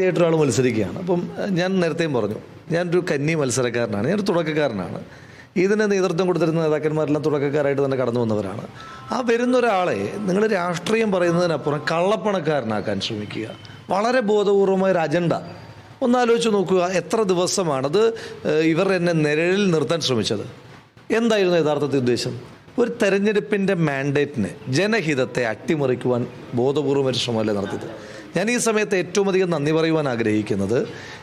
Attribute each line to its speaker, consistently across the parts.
Speaker 1: ആയിട്ട് ഒരാൾ മത്സരിക്കുകയാണ്. അപ്പം ഞാൻ നേരത്തെയും പറഞ്ഞു ഞാനൊരു കന്നി മത്സരക്കാരനാണ് ഞാനൊരു തുടക്കക്കാരനാണ്. ഇതിന് നേതൃത്വം കൊടുത്തിരുന്ന നേതാക്കന്മാരെല്ലാം തുടക്കക്കാരായിട്ട് തന്നെ കടന്നു വന്നവരാണ്. ആ വരുന്ന ഒരാളെ നിങ്ങൾ രാഷ്ട്രീയം പറയുന്നതിനപ്പുറം കള്ളപ്പണക്കാരനാക്കാൻ ശ്രമിക്കുക. വളരെ ബോധപൂർവമായ ഒരു അജണ്ട. ഒന്നാലോചിച്ച് നോക്കുക എത്ര ദിവസമാണത് ഇവർ എന്നെ നിഴലിൽ നിർത്താൻ ശ്രമിച്ചത്? എന്തായിരുന്നു യഥാർത്ഥത്തിൽ ഉദ്ദേശം? ഒരു തെരഞ്ഞെടുപ്പിന്റെ മാൻഡേറ്റിന് ജനഹിതത്തെ അട്ടിമറിക്കുവാൻ ബോധപൂർവം ഒരു ശ്രമമല്ലേ നടത്തിയത്? ഞാൻ ഈ സമയത്ത് ഏറ്റവും അധികം നന്ദി പറയുവാൻ ആഗ്രഹിക്കുന്നത്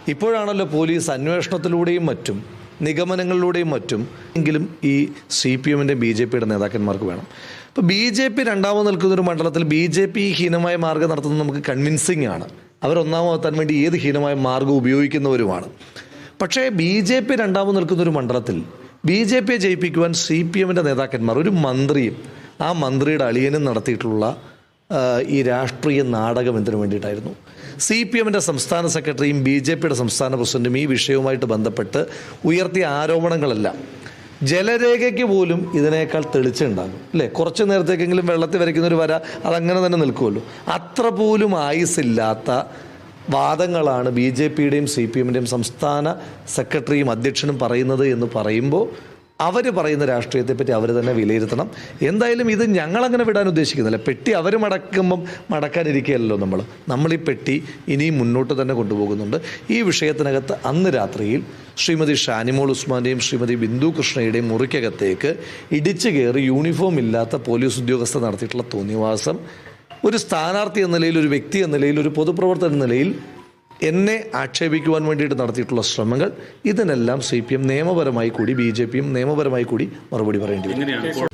Speaker 1: ഇപ്പോഴാണല്ലോ പോലീസ് അന്വേഷണത്തിലൂടെയും മറ്റും നിഗമനങ്ങളിലൂടെയും മറ്റും എങ്കിലും ഈ സി പി എമ്മിന്റെ ബി ജെ പിയുടെ നേതാക്കന്മാർക്ക് വേണം. ഇപ്പോൾ ബി ജെ പി രണ്ടാമത് നിൽക്കുന്ന ഒരു മണ്ഡലത്തിൽ ബി ജെ പി ഹീനമായ മാർഗം നടത്തുന്നത് നമുക്ക് കൺവിൻസിങ് ആണ്. അവരൊന്നാമതെത്താൻ വേണ്ടി ഏത് ഹീനമായ മാർഗം ഉപയോഗിക്കുന്നവരുമാണ്. പക്ഷേ ബി ജെ പി രണ്ടാമത് നിൽക്കുന്ന ഒരു മണ്ഡലത്തിൽ ബി ജെ പിയെ ജയിപ്പിക്കുവാൻ സി പി എമ്മിന്റെ നേതാക്കന്മാർ ഒരു മന്ത്രിയും ആ മന്ത്രിയുടെ അളിയനും നടത്തിയിട്ടുള്ള ഈ രാഷ്ട്രീയ നാടകം എന്തിനു വേണ്ടിയിട്ടായിരുന്നു? സി പി എമ്മിന്റെ സംസ്ഥാന സെക്രട്ടറിയും ബി ജെ പിയുടെ സംസ്ഥാന പ്രസിഡന്റും ഈ വിഷയവുമായിട്ട് ബന്ധപ്പെട്ട് ഉയർത്തിയ ആരോപണങ്ങളെല്ലാം. ജലരേഖയ്ക്ക് പോലും ഇതിനേക്കാൾ തെളിച്ചുണ്ടാകും അല്ലേ? കുറച്ച് നേരത്തേക്കെങ്കിലും വെള്ളത്തിൽ വരയ്ക്കുന്നൊരു വര അതങ്ങനെ തന്നെ നിൽക്കുമല്ലോ. അത്ര പോലും ആയുസില്ലാത്ത വാദങ്ങളാണ് ബി ജെ പിയുടെയും സി പി എമ്മിന്റെയും സംസ്ഥാന സെക്രട്ടറിയും അധ്യക്ഷനും പറയുന്നത് എന്ന് പറയുമ്പോൾ അവർ പറയുന്ന രാഷ്ട്രീയത്തെപ്പറ്റി അവർ തന്നെ വിലയിരുത്തണം. എന്തായാലും ഇത് ഞങ്ങളങ്ങനെ വിടാൻ ഉദ്ദേശിക്കുന്നില്ല. പെട്ടി അവർ മടക്കുമ്പം മടക്കാനിരിക്കുകയല്ലോ നമ്മൾ നമ്മൾ ഈ പെട്ടി ഇനിയും മുന്നോട്ട് തന്നെ കൊണ്ടുപോകുന്നുണ്ട്. ഈ വിഷയത്തിനകത്ത് അന്ന് രാത്രിയിൽ ശ്രീമതി ഷാനിമോൾ ഉസ്മാന്റെയും ശ്രീമതി ബിന്ദു കൃഷ്ണയുടെയും മുറിക്കകത്തേക്ക് ഇടിച്ചു കയറി യൂണിഫോം ഇല്ലാത്ത പോലീസ് ഉദ്യോഗസ്ഥർ നടത്തിയിട്ടുള്ള തോന്നിവാസം ഒരു സ്ഥാനാർത്ഥി എന്ന നിലയിൽ ഒരു വ്യക്തി എന്ന നിലയിൽ ഒരു പൊതുപ്രവർത്തകൻ എന്ന നിലയിൽ എന്നെ ആക്ഷേപിക്കുവാൻ വേണ്ടിയിട്ട് നടത്തിയിട്ടുള്ള ശ്രമങ്ങൾ ഇതിനെല്ലാം സി പി എം നിയമപരമായി കൂടി ബി ജെ പിയും നിയമപരമായി കൂടി മറുപടി പറയേണ്ടി വരും.